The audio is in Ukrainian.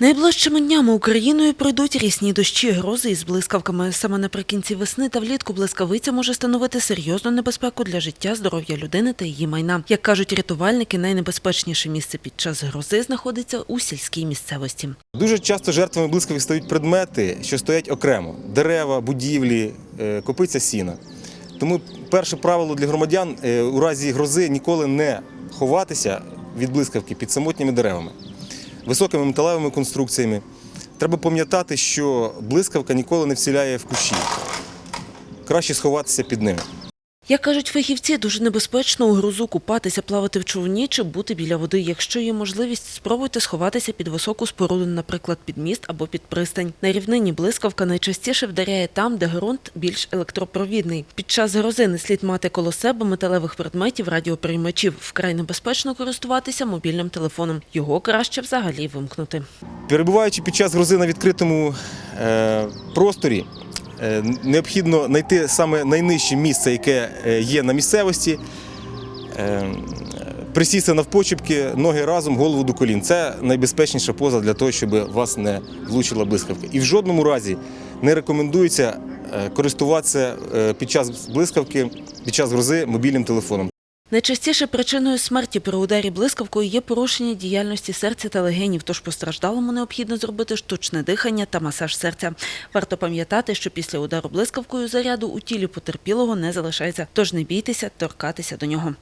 Найближчими днями Україною пройдуть рісні дощі, грози із блискавками. Саме наприкінці весни та влітку блискавиця може становити серйозну небезпеку для життя, здоров'я людини та її майна. Як кажуть рятувальники, найнебезпечніше місце під час грози знаходиться у сільській місцевості. Дуже часто жертвами блискавок стають предмети, що стоять окремо: дерева, будівлі, е, копиця сіна. Тому перше правило для громадян е, у разі грози ніколи не ховатися від блискавки під самотніми деревами, високими металевими конструкціями. Треба пам'ятати, що блискавка ніколи не вціляє в кущі. Краще сховатися під ними. Як кажуть фахівці, дуже небезпечно у грозу купатися, плавати в човні чи бути біля води. Якщо є можливість, спробуйте сховатися під високу споруду, наприклад, під міст або під пристань. На рівнині блискавка найчастіше вдаряє там, де ґрунт більш електропровідний. Під час грози не слід мати коло себе металевих предметів, радіоприймачів. Вкрай небезпечно користуватися мобільним телефоном. Його краще взагалі вимкнути. Перебуваючи під час грози на відкритому е, просторі, необхідно знайти саме найнижче місце, яке е, є на місцевості, е, присісти навпочепки, ноги разом, голову до колін. Це найбезпечніша поза для того, щоб вас не влучила блискавка. І в жодному разі не рекомендується е, користуватися е, під час блискавки, під час грози мобільним телефоном. Найчастіше причиною смерті при ударі блискавкою є порушення діяльності серця та легенів, тож постраждалому необхідно зробити штучне дихання та масаж серця. Варто пам'ятати, що після удару блискавкою заряду у тілі потерпілого не залишається, тож не бійтеся торкатися до нього.